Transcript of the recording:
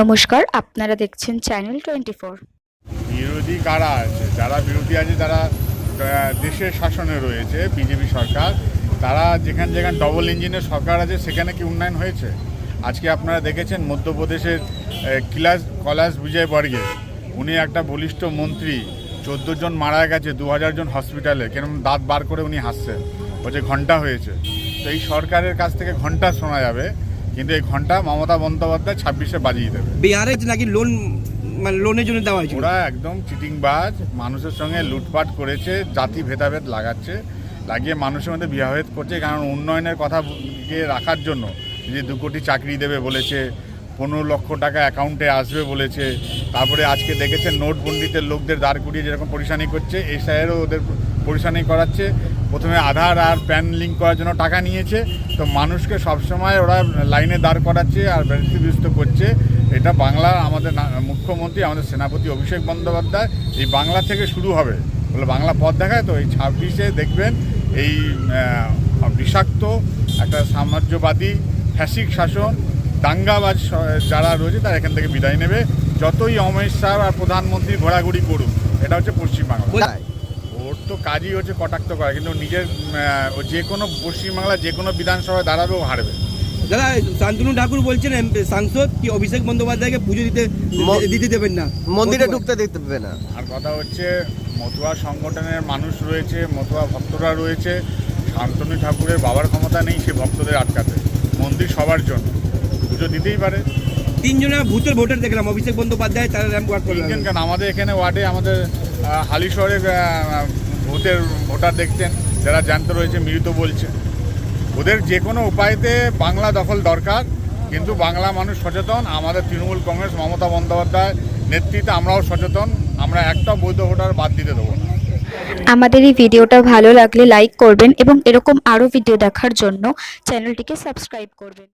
নমস্কার, আপনারা দেখছেন চ্যানেল টোয়েন্টি ফোর বিরোধী কারা আছে? যারা বিরোধী আছে তারা দেশের শাসনে রয়েছে, বিজেপি সরকার, তারা যেখানে যেখানে ডবল ইঞ্জিনের সরকার আছে, সেখানে কি উন্নয়ন হয়েছে? আজকে আপনারা দেখেছেন মধ্যপ্রদেশের কিলাস, কলাস বিজয় বর্গে, উনি একটা বলিষ্ঠ মন্ত্রী, চোদ্দ জন মারা গেছে, দু হাজার জন হসপিটালে কেরম দাঁত বার করে উনি হাসছেন। বলছে, ঘণ্টা হয়েছে। তো এই সরকারের কাছ থেকে ঘণ্টা শোনা যাবে কিন্তু এই ঘণ্টা মমতা বন্দ্যোপাধ্যায় ছাব্বিশে বাজিয়ে দেবে। বিহারে নাকি লোন মানে লোনের জন্য দেওয়া হয়েছিল। ওরা একদম চিটিংবাজ মানুষের সঙ্গে লুটপাট করেছে জাতি ভেদাভেদ লাগাচ্ছে লাগিয়ে মানুষের মধ্যে বিভাভেদ করছে কারণ উন্নয়নের কথা রাখার জন্য যে দু কোটি চাকরি দেবে বলেছে পনেরো লক্ষ টাকা অ্যাকাউন্টে আসবে বলেছে তারপরে আজকে দেখেছে নোটবন্দিতে লোকদের দাঁড় করিয়ে যেরকম পরিশানি করছে এই এসআইয়েরও ওদের পরিশানি করাচ্ছে। প্রথমে আধার আর প্যান লিঙ্ক করার জন্য টাকা নিয়েছে। তো মানুষকে সবসময় ওরা লাইনে দাঁড় করাচ্ছে আর ব্যক্তিবিষ্ট করছে। এটা বাংলা আমাদের মুখ্যমন্ত্রী, আমাদের সেনাপতি অভিষেক বন্দ্যোপাধ্যায় এই বাংলা থেকে শুরু হবে। বলে বাংলা পথ দেখায় তো এই ছাব্বিশে দেখবেন এই বিষাক্ত, একটা সাম্রাজ্যবাদী, ফ্যাসিক শাসন, দাঙ্গাবাজ যারা রয়েছে তারা এখান থেকে বিদায় নেবে। যতই অমিত শাহ আর প্রধানমন্ত্রী ঘোরাঘুরি করুক, এটা হচ্ছে পশ্চিমবাংলা। কাজই হচ্ছে কটাক্ত করা কিন্তু নিজের যে কোনো পশ্চিমবাংলা যে কোনো বিধানসভায় দাঁড়াবে ও হারবে। দাদা শান্তনু ঠাকুর বলছেন সাংসদ কি অভিষেক বন্দ্যোপাধ্যায়কে পুজো দিতে দিতে দেবেন না? মন্দিরে ঢুকতে দিতে দেবে না। আর কথা হচ্ছে মতুয়া সংগঠনের মানুষ রয়েছে মতুয়া ভক্তরা রয়েছে শান্তনু ঠাকুরের বাবার ক্ষমতা নেই সে ভক্তদের আটকাতে। মন্দির সবার জন্য। পুজো দিতেই পারে। তিনজনের ভূতের ভোটার দেখলাম অভিষেক বন্দ্যোপাধ্যায় তারা র্যাম্প ওয়ার্ক করলেন। কেন? আমাদের এখানে ওয়ার্ডে আমাদের হালিশহরে ভোটের ভোটার দেখছেন, যারা জানতে রয়েছে মৃত বলছে। ওদের যে কোনো উপায়তে বাংলা দখল দরকার, কিন্তু বাংলা মানুষ সচেতন। আমাদের তৃণমূল কংগ্রেস, মমতা বন্দ্যোপাধ্যায় নেতৃত্বে আমরাও সচেতন। আমরা একটা বৈধ ভোটার বাদ দিতে দেবো না। আমাদের এই ভিডিওটা ভালো লাগলে লাইক করবেন এবং এরকম আরও ভিডিও দেখার জন্য চ্যানেলটিকে সাবস্ক্রাইব করবেন।